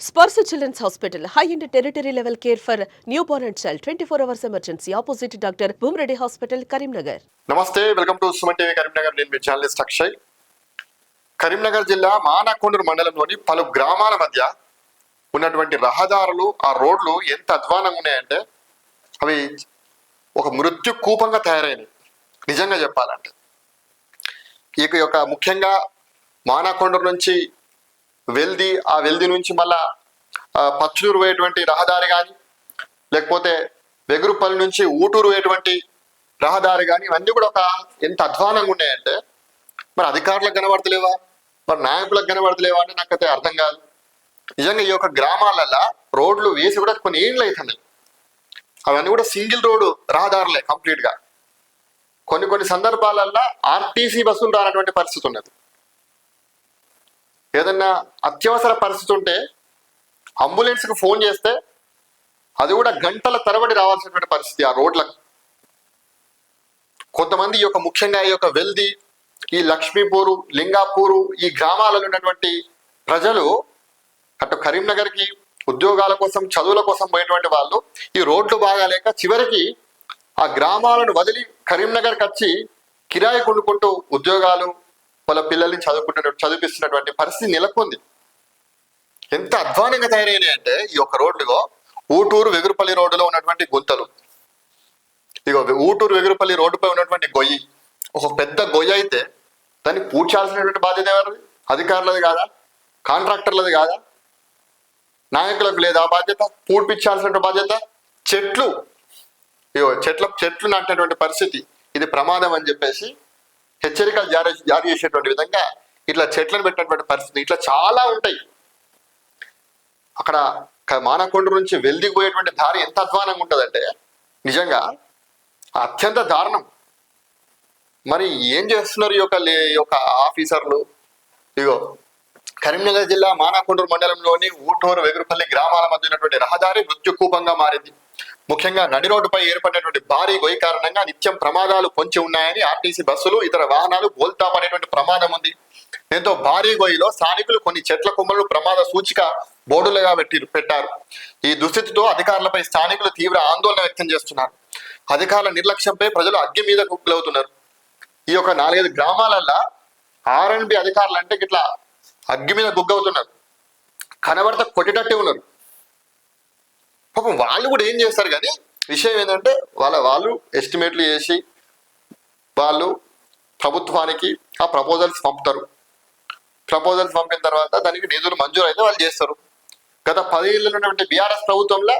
Sparsha children's hospital high end tertiary level care for newborn and child twenty four hours emergency opposite doctor Bhoomareddy hospital Karimnagar నమస్తే welcome to Suman TV Karimnagar నేను మీ journalist Akshay. Karimnagar జిల్లా మానకొండూరు మండలంలోని పలు గ్రామాల మధ్య ఉన్నటువంటి రహదారులు ఆ రోడ్లు ఎంత అధ్వానంగా ఉన్నాయంటే అవి ఒక మృత్యు కూపంగా తయారైనవి. నిజంగా చెప్పాలంటే. ఈ యొక్క ముఖ్యంగా మానకొండూరు నుంచి వెల్ది ఆ వెల్ది నుంచి మళ్ళా ఆ, పచ్చలూరు పోయేటువంటి రహదారి కానీ లేకపోతే వెగురుపల్లి నుంచి ఊటూరు పోయేటువంటి రహదారి కానీ ఇవన్నీ కూడా ఒక ఎంత అధ్వానంగా ఉన్నాయంటే మరి అధికారులకు కనబడతలేవా? మరి నాయకులకు కనబడతలేవా అంటే నాకైతే అర్థం కాదు. నిజంగా ఈ యొక్క గ్రామాలలో రోడ్లు వేసి కూడా కొన్ని ఏళ్ళు అవుతున్నాయి అవన్నీ కూడా సింగిల్ రోడ్డు రహదారులే కంప్లీట్గా. కొన్ని కొన్ని సందర్భాలల్లో ఆర్టీసీ బస్సులు రానటువంటి పరిస్థితి ఉన్నది. ఏదన్నా అత్యవసర పరిస్థితి ఉంటే అంబులెన్స్కి ఫోన్ చేస్తే అది కూడా గంటల తరబడి రావాల్సినటువంటి పరిస్థితి ఆ రోడ్లకు. కొంతమంది ఈ యొక్క ముఖ్యంగా ఈ యొక్క వెల్ది ఈ లక్ష్మీపూరు లింగాపూరు ఈ గ్రామాలలో ఉన్నటువంటి ప్రజలు అటు కరీంనగర్కి ఉద్యోగాల కోసం చదువుల కోసం పోయినటువంటి వాళ్ళు ఈ రోడ్లు బాగాలేక చివరికి ఆ గ్రామాలను వదిలి కరీంనగర్కి వచ్చి కిరాయి కొనుక్కుంటూ ఉద్యోగాలు వాళ్ళ పిల్లల్ని చదువుకుంటున్న చదివిస్తున్నటువంటి పరిస్థితి నెలకొంది. ఎంత అధ్వానంగా తయారైనాయి అంటే ఈ యొక్క రోడ్డులో ఊటూరు వెగురుపల్లి రోడ్డులో ఉన్నటువంటి గుంతలు. ఇగో ఊటూరు వెగురుపల్లి రోడ్డుపై ఉన్నటువంటి గొయ్యి. ఒక పెద్ద గొయ్యి అయితే దాన్ని పూడ్చాల్సినటువంటి బాధ్యత ఎవరిది? అధికారులది కాదా? కాంట్రాక్టర్లది కాదా? నాయకులకు లేదా బాధ్యత? పూడ్పించాల్సిన బాధ్యత? చెట్లు. ఇగో చెట్ల చెట్లు నాటినటువంటి పరిస్థితి. ఇది ప్రమాదం అని చెప్పేసి హెచ్చరికలు జారీ జారీ చేసేటువంటి విధంగా ఇట్లా చెట్లను పెట్టినటువంటి పరిస్థితి ఇట్లా చాలా ఉంటాయి. అక్కడ మానకొండ నుంచి వెల్దికి దారి ఎంత అధ్వానంగా ఉంటుందంటే నిజంగా అత్యంత దారుణం. మరి ఏం చేస్తున్నారు ఈ యొక్క లే- యొక్క ఆఫీసర్లు? ఇగో కరీంనగర్ జిల్లా మానకొండూరు మండలంలోని ఊటూరు వెగురుపల్లి గ్రామాల మధ్య ఉన్నటువంటి రహదారి మృత్యుకూపంగా మారింది. ముఖ్యంగా నడి రోడ్డుపై ఏర్పడినటువంటి భారీ గొయ్యి కారణంగా నిత్యం ప్రమాదాలు పొంచి ఉన్నాయని ఆర్టీసీ బస్సులు ఇతర వాహనాలు బోల్తాపనేటువంటి ప్రమాదం ఉంది. దీంతో భారీ గొయ్యిలో స్థానికులు కొన్ని చెట్ల కొమ్మలు ప్రమాద సూచిక బోర్డులుగా పెట్టి పెట్టారు. ఈ దుస్థితితో అధికారులపై స్థానికులు తీవ్ర ఆందోళన వ్యక్తం చేస్తున్నారు. అధికారుల నిర్లక్ష్యంపై ప్రజలు అగ్గి మీద గుప్పులవుతున్నారు ఈ యొక్క నాలుగైదు గ్రామాలల్లో ఆర్ అండ్ బి అధికారులు అంటే ఇట్లా అగ్గి మీద గుగ్గవుతున్నారు. కనబడత కొట్టేటట్టే ఉన్నారు. పాపం వాళ్ళు కూడా ఏం చేస్తారు కానీ విషయం ఏంటంటే వాళ్ళ వాళ్ళు ఎస్టిమేట్లు చేసి వాళ్ళు ప్రభుత్వానికి ఆ ప్రపోజల్స్ పంపుతారు. ప్రపోజల్స్ పంపిన తర్వాత దానికి నిధులు మంజూరు అయితే వాళ్ళు చేస్తారు. గత పదేళ్ళు ఉన్నటువంటి బీఆర్ఎస్ ప్రభుత్వంలో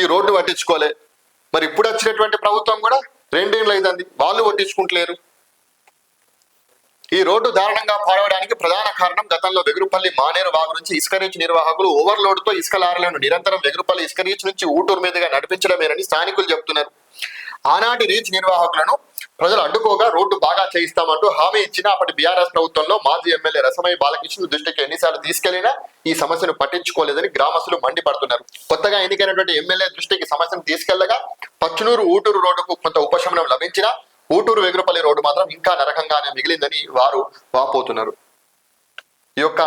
ఈ రోడ్డు పట్టించుకోలే. మరి ఇప్పుడు వచ్చినటువంటి ప్రభుత్వం కూడా రెండేళ్ళు అవుతుంది వాళ్ళు పట్టించుకుంటలేరు. ఈ రోడ్డు దారుణంగా పాడవడానికి ప్రధాన కారణం గతంలో వెగురుపల్లి మానేరు వాగు నుంచి ఇసుక రీచ్ నిర్వాహకులు ఓవర్లోడ్తో ఇసుక లారీలను నిరంతరం వెగురుపల్లి ఇసుక రీచ్ నుంచి ఊటూరు మీదుగా నడిపించడమేనని స్థానికులు చెబుతున్నారు. ఆనాటి రీచ్ నిర్వాహకులను ప్రజలు అడ్డుకోగా రోడ్డు బాగా చేయిస్తామంటూ హామీ ఇచ్చిన అప్పటి బీఆర్ఎస్ ప్రభుత్వంలో మాజీ ఎమ్మెల్యే రసమయ్య బాలకృష్ణ దృష్టికి ఎన్నిసార్లు తీసుకెళ్ళినా ఈ సమస్యను పట్టించుకోలేదని గ్రామస్తులు మండిపడుతున్నారు. కొత్తగా ఎన్నికైనటువంటి ఎమ్మెల్యే దృష్టికి సమస్యను తీసుకెళ్ళగా పచ్చునూరు ఊటూరు రోడ్డుకు కొంత ఉపశమనం లభించినా ఊటూరు వెగురుపల్లి రోడ్డు మాత్రం ఇంకా నరకంగానే మిగిలిందని వారు వాపోతున్నారు. ఈ యొక్క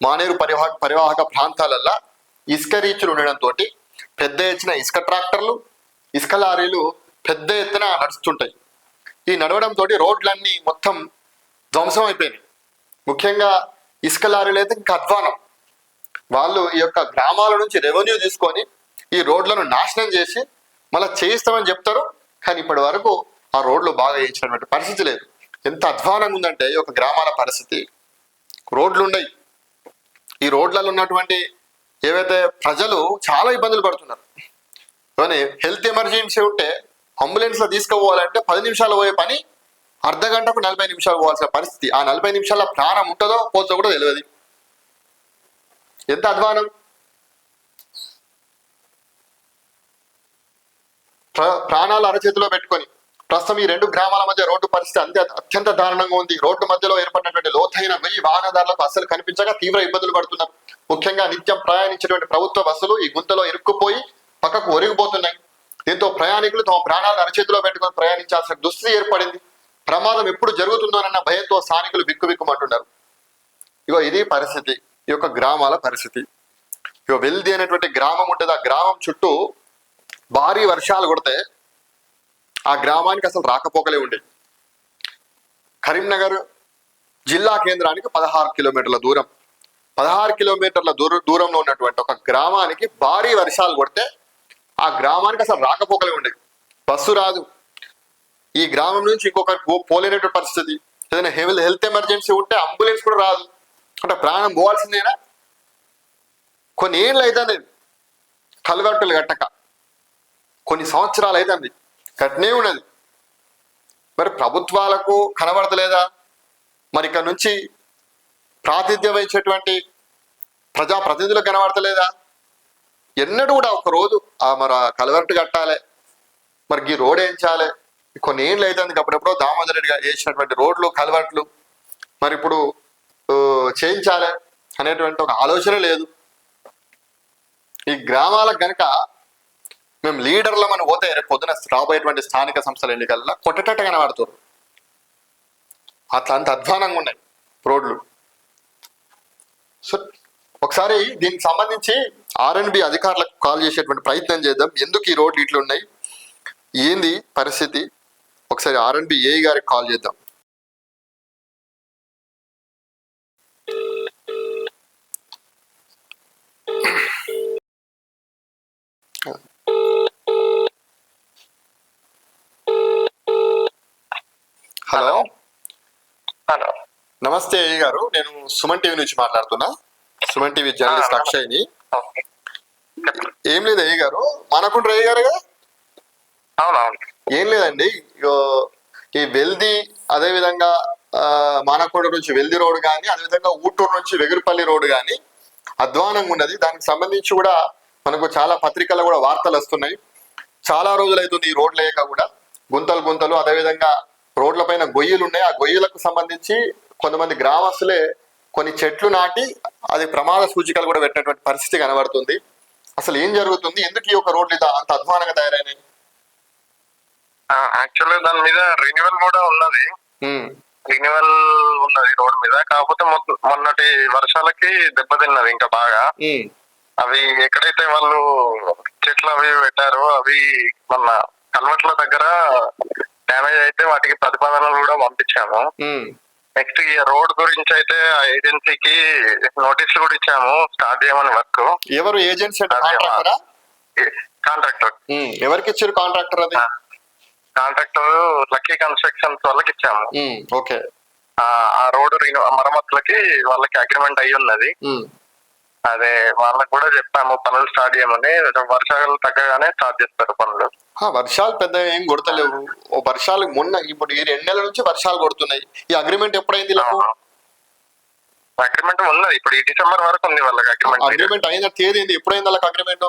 మానేరు పరివాహక పరివాహక ప్రాంతాలల్లో ఇసుక రీచులు ఉండడంతో పెద్ద ఎత్తున ఇసుక ట్రాక్టర్లు ఇసుక లారీలు పెద్ద ఎత్తున నడుస్తుంటాయి. ఈ నడవడంతో రోడ్లన్నీ మొత్తం ధ్వంసం అయిపోయినాయి. ముఖ్యంగా ఇసుక లారీలు అయితే ఇంకా అధ్వానం. వాళ్ళు ఈ యొక్క గ్రామాల నుంచి రెవెన్యూ తీసుకొని ఈ రోడ్లను నాశనం చేసి మళ్ళీ చేయిస్తామని చెప్తారు. కానీ ఇప్పటి వరకు ఆ రోడ్లు బాగా వేయించినటువంటి పరిస్థితి లేదు. ఎంత అధ్వానంగా ఉందంటే ఒక గ్రామాల పరిస్థితి. రోడ్లు ఉన్నాయి ఈ రోడ్లలో ఉన్నటువంటి ఏవైతే ప్రజలు చాలా ఇబ్బందులు పడుతున్నారు. కానీ హెల్త్ ఎమర్జెన్సీ ఉంటే అంబులెన్స్లో తీసుకుపోవాలంటే పది నిమిషాలు పోయే పని అర్ధ గంటకు నలభై నిమిషాలు పోవాల్సిన పరిస్థితి. ఆ నలభై నిమిషాల ప్రాణం ఉంటుందో పోతుందో కూడా తెలియదు. ఎంత అధ్వానం? ప్ర- ప్రాణాలు అరచేతిలో పెట్టుకొని ప్రస్తుతం ఈ రెండు గ్రామాల మధ్య రోడ్డు పరిస్థితి అంతే అత్యంత దారుణంగా ఉంది. రోడ్డు మధ్యలో ఏర్పడినటువంటి లోతైన వెయ్యి వాహనదారులకు అస్సలు కనిపించగా తీవ్ర ఇబ్బందులు పడుతున్నారు. ముఖ్యంగా నిత్యం ప్రయాణించేటువంటి ప్రభుత్వ బస్సులు ఈ గుంతలో ఇరుక్కుపోయి పక్కకు ఒరిగిపోతున్నాయి. దీంతో ప్రయాణికులు తమ ప్రాణాలను అరచేతిలో పెట్టుకొని ప్రయాణించాల్సిన దుస్థితి ఏర్పడింది. ప్రమాదం ఎప్పుడు జరుగుతుందోనన్న భయంతో స్థానికులు బిక్కుబిక్కుమంటున్నారు. ఇగో ఇది పరిస్థితి. ఈ యొక్క గ్రామాల పరిస్థితి. ఇగో వెల్ది అనేటువంటి గ్రామం ఉంటుంది. ఆ గ్రామం చుట్టూ భారీ వర్షాలు కొడితే ఆ గ్రామానికి అసలు రాకపోకలే ఉండేవి కరీంనగర్ జిల్లా కేంద్రానికి పదహారు కిలోమీటర్ల దూరం. పదహారు కిలోమీటర్ల దూర దూరంలో ఉన్నటువంటి ఒక గ్రామానికి భారీ వర్షాలు కొడితే ఆ గ్రామానికి అసలు రాకపోకలే ఉండేవి బస్సు రాదు. ఈ గ్రామం నుంచి ఇంకొకరికి పోలేనటువంటి పరిస్థితి. ఏదైనా హెల్త్ హెల్త్ ఎమర్జెన్సీ ఉంటే అంబులెన్స్ కూడా రాదు. అంటే ప్రాణం పోవాల్సిందేనా? కొన్ని ఏళ్ళు అవుతుంది కలుగట్టలు కట్టక. కొన్ని సంవత్సరాలు అవుతుంది కట్నే ఉన్నది. మరి ప్రభుత్వాలకు కనబడతలేదా? మరి ఇక్కడ నుంచి ప్రాతిథ్యం వహించేటువంటి ప్రజాప్రతినిధులకు కనబడతలేదా? ఎన్నడూ కూడా ఒక రోజు ఆ మరి ఆ కట్టాలి. మరి ఈ రోడ్ వేయించాలి కొన్ని ఏళ్ళు అవుతుంది అప్పుడెప్పుడో దామోదర్ రెడ్డి గారు వేసినటువంటి రోడ్లు కలవట్లు మరి ఇప్పుడు చేయించాలి అనేటువంటి ఒక ఆలోచన లేదు. ఈ గ్రామాలకు కనుక మేము లీడర్లు మనం పోతే రేపు పొద్దున రాబోయేటువంటి స్థానిక సంస్థల ఎన్నికల్లో కొట్టేటట్టు కనబడుతారు అట్లా అంత అధ్వానంగా ఉన్నాయి రోడ్లు. సో ఒకసారి దీనికి సంబంధించి ఆర్ఎన్బి అధికారులకు కాల్ చేసేటువంటి ప్రయత్నం చేద్దాం. ఎందుకు ఈ రోడ్లు ఇట్లున్నాయి? ఏంది పరిస్థితి? ఒకసారి ఆర్ఎన్బి ఏ గారికి కాల్ చేద్దాం. హలో. హలో. నమస్తే ఏ గారు నేను సుమన్ టీవీ నుంచి మాట్లాడుతున్నా. సుమన్ టీవీ జర్నలిస్ట్ అక్షయ్ని. ఏం లేదు ఏ గారు మనకుంటారు ఏ గారు ఏం లేదండి ఈ వెల్ది అదే విధంగా మానకొండ నుంచి వెల్ది రోడ్ కానీ అదేవిధంగా ఊటూరు నుంచి వెగురుపల్లి రోడ్ కానీ అధ్వానంగా ఉన్నది. దానికి సంబంధించి కూడా మనకు చాలా పత్రికల్లో కూడా వార్తలు వస్తున్నాయి. చాలా రోజులు అవుతుంది ఈ రోడ్లు లేక కూడా. గుంతలు గుంతలు అదేవిధంగా రోడ్ల పైన గొయ్యలు ఉన్నాయి. ఆ గొయ్యలకు సంబంధించి కొంతమంది గ్రామస్తులే కొన్ని చెట్లు నాటి అది ప్రమాద సూచికలు కూడా పెట్టినటువంటి పరిస్థితి కనబడుతుంది. అసలు ఏం జరుగుతుంది? ఎందుకు ఈ యొక్క రోడ్లు అంత అధ్వానంగా తయారైనాయి? యాక్చువల్లీ దాని మీద రెన్యువల్ కూడా ఉన్నది. రెన్యువల్ ఉన్నది రోడ్ మీద. కాకపోతే మొన్నటి వర్షాలకి దెబ్బతిన్నది ఇంకా బాగా. అవి ఎక్కడైతే వాళ్ళు చెట్లు అవి పెట్టారో అవి మన కల్వట్ల దగ్గర డ్యామేజ్ అయితే వాటికి ప్రతిపాదనలు కూడా పంపించాము. నెక్స్ట్ ఈ రోడ్ గురించి అయితే ఆ ఏజెన్సీకి నోటీసులు కూడా ఇచ్చాము. స్టార్ట్ చేయమని వర్క్. ఎవరు ఏజెన్సీ కాంట్రాక్టరా. ఎవరికి ఇచ్చారు కాంట్రాక్టర్ అది? కాంట్రాక్టర్ లక్కీ కన్స్ట్రక్షన్స్ వాళ్ళకి ఇచ్చాము. ఓకే. ఆ రినో మరమ్మతులకి వాళ్ళకి అగ్రిమెంట్ అయ్యి ఉన్నది. అదే వాళ్ళకి కూడా చెప్పాము పనులు స్టార్ట్ చేయమని. వర్షాలు తగ్గగానే స్టార్ట్ చేస్తారు పనులు. వర్షాలు పెద్ద ఏం కొడతలేవు. వర్షాలు మొన్న ఇప్పుడు ఈ రెండు నెలల నుంచి వర్షాలు కొడుతున్నాయి. ఈ అగ్రిమెంట్ ఎప్పుడైంది అగ్రిమెంట్ ఉన్నది ఇప్పుడు ఈ డిసెంబర్ వరకు ఉంది వాళ్ళకి అగ్రిమెంట్ అగ్రిమెంట్ అయిన తేదీ ఏంది? ఎప్పుడైంది వాళ్ళకి అగ్రిమెంట్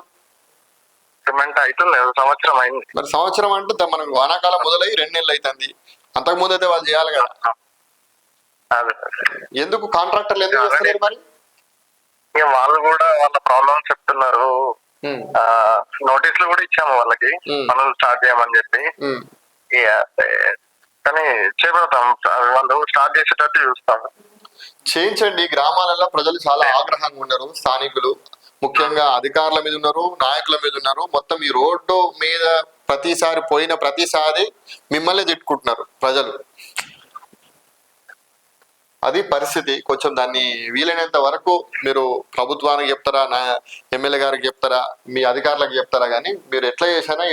అగ్రిమెంట్ అవుతుంది సంవత్సరం అయింది. మరి సంవత్సరం అంటే మనకు వానాకాలం మొదలై రెండు నెలలు అవుతుంది అంతకు ముందు అయితే వాళ్ళు చేయాలి కదా. ఎందుకు? కాంట్రాక్టర్లు ఎందుకు మరి? వాళ్ళు కూడా వాళ్ళ ప్రాబ్లమ్స్ చెప్తున్నారు. నోటీసులు కూడా ఇచ్చాము వాళ్ళకి. పనులు స్టార్ట్ చేయమని చెప్పి. కానీ చేపడతాం. వాళ్ళు స్టార్ట్ చేసేటట్టు చూస్తాం చేయించండి. గ్రామాలలో ప్రజలు చాలా ఆగ్రహంగా ఉన్నారు. స్థానికులు ముఖ్యంగా అధికారుల మీద ఉన్నారు నాయకుల మీద ఉన్నారు. మొత్తం ఈ రోడ్డు మీద ప్రతిసారి పోయిన ప్రతిసారి మిమ్మల్ని తిట్టుకుంటున్నారు ప్రజలు. అది పరిస్థితి. కొంచెం దాన్ని వీలైనంత వరకు మీరు ప్రభుత్వానికి చెప్తారా నా ఎమ్మెల్యే గారికి చెప్తారా మీ అధికారులకు చెప్తారా కానీ మీరు ఎట్లా చేసినా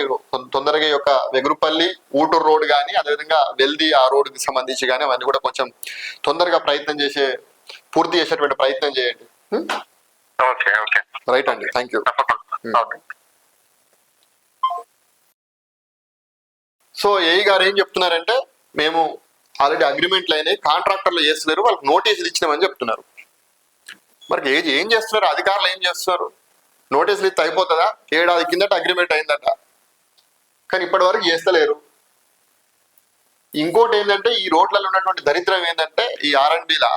తొందరగా యొక్క వెగురుపల్లి ఊటూరు రోడ్ కానీ అదేవిధంగా వెల్ది ఆ రోడ్డుకి సంబంధించి కానీ అవన్నీ కూడా కొంచెం తొందరగా ప్రయత్నం చేసే పూర్తి చేసేటువంటి ప్రయత్నం చేయండి. Okay okay. రైట్ అండి. Thank you. సో ఏఈ గారు ఏం చెప్తున్నారంటే మేము ఆల్రెడీ అగ్రిమెంట్లు అయినాయి కాంట్రాక్టర్లు చేస్తున్నారు వాళ్ళకి నోటీసులు ఇచ్చినామని చెప్తున్నారు. మరి ఏజ్ ఏం చేస్తున్నారు? అధికారులు ఏం చేస్తున్నారు? నోటీసులు ఇస్తే అయిపోతుందా? ఏడాది కిందట అగ్రిమెంట్ అయిందట. కానీ ఇప్పటి వరకు చేస్తలేరు. ఇంకోటి ఏంటంటే ఈ రోడ్లలో ఉన్నటువంటి దరిద్రం ఏంటంటే ఈ ఆర్ఎండ్బిలా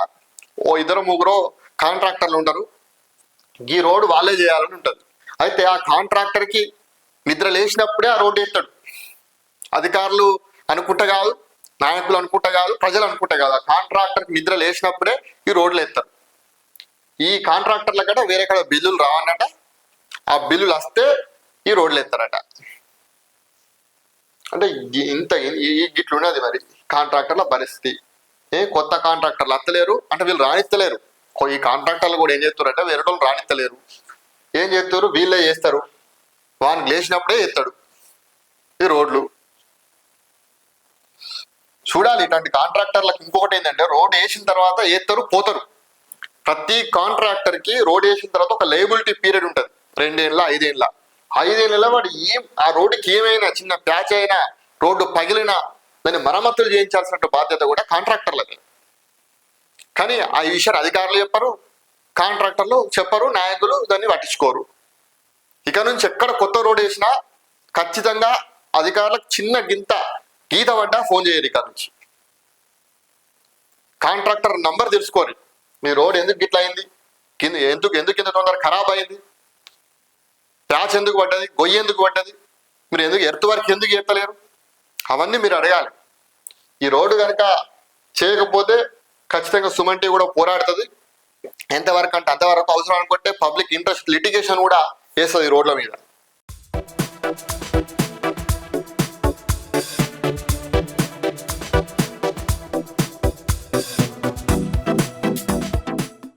ఓ ఇద్దరు ముగ్గురు కాంట్రాక్టర్లు ఉంటారు. ఈ రోడ్డు వాళ్ళే చేయాలని ఉంటుంది. అయితే ఆ కాంట్రాక్టర్కి నిద్ర లేచినప్పుడే ఆ రోడ్డు వేస్తాడు అధికారులు అనుకుంటా కాదు నాయకులు అనుకుంటా కాదు ప్రజలు అనుకుంటా కాదు. ఆ కాంట్రాక్టర్ నిద్ర లేచినప్పుడే ఈ రోడ్లు ఎత్తారు ఈ కాంట్రాక్టర్ల కట వేరే కడ బిల్లులు రావన్నట ఆ బిల్లులు వస్తే ఈ రోడ్లు ఎత్తారట. అంటే ఇంత ఈ- ఈ గిట్లున్నది మరి కాంట్రాక్టర్ల పరిస్థితి. ఏ కొత్త కాంట్రాక్టర్లు అత్తలేరు అంటే వీళ్ళు రాణిస్తలేరు ఈ కాంట్రాక్టర్లు కూడా ఏం చేస్తారంటే వేరే వాళ్ళు రాణిస్తలేరు ఏం చేస్తారు? వీళ్ళే చేస్తారు. వానికి లేచినప్పుడే ఎత్తాడు ఈ రోడ్లు. చూడాలి. ఇటువంటి కాంట్రాక్టర్లకు ఇంకొకటి ఏంటంటే రోడ్ వేసిన తర్వాత ఏస్తారు పోతారు. ప్రతి కాంట్రాక్టర్కి రోడ్ వేసిన తర్వాత ఒక లేబిలిటీ పీరియడ్ ఉంటుంది. రెండేళ్ళ ఐదేళ్ళ. ఐదేళ్ళ వాడు ఏం ఆ రోడ్డుకి ఏమైనా చిన్న ప్యాచ్ అయినా రోడ్డు పగిలినా దాన్ని మరమ్మతులు చేయించాల్సిన బాధ్యత కూడా కాంట్రాక్టర్లకి కానీ ఆ విషయాన్ని అధికారులు చెప్పరు కాంట్రాక్టర్లు చెప్పరు నాయకులు దాన్ని పట్టించుకోరు. ఇక నుంచి ఎక్కడ కొత్త రోడ్ వేసినా ఖచ్చితంగా అధికారులకు చిన్న గింత గీత పడ్డా ఫోన్ చేయరు ఇక్కడ నుంచి. కాంట్రాక్టర్ నంబర్ తెలుసుకోరు. మీ రోడ్ ఎందుకు గిట్ల అయింది? కింద ఎందుకు ఎందుకు కింద తొందర ఖరాబ్ అయింది? ప్యాచ్ ఎందుకు పడ్డది? గొయ్యి ఎందుకు పడ్డది? మీరు ఎందుకు ఎర్త్ వరకు ఎందుకు ఎత్తలేరు అవన్నీ మీరు అడగాలి. ఈ రోడ్డు కనుక చేయకపోతే ఖచ్చితంగా సుమంటి కూడా పోరాడుతుంది. ఎంతవరకు అంటే అంతవరకు అవసరం అనుకుంటే పబ్లిక్ ఇంట్రెస్ట్ లిటిగేషన్ కూడా వేస్తుంది ఈ రోడ్ల మీద.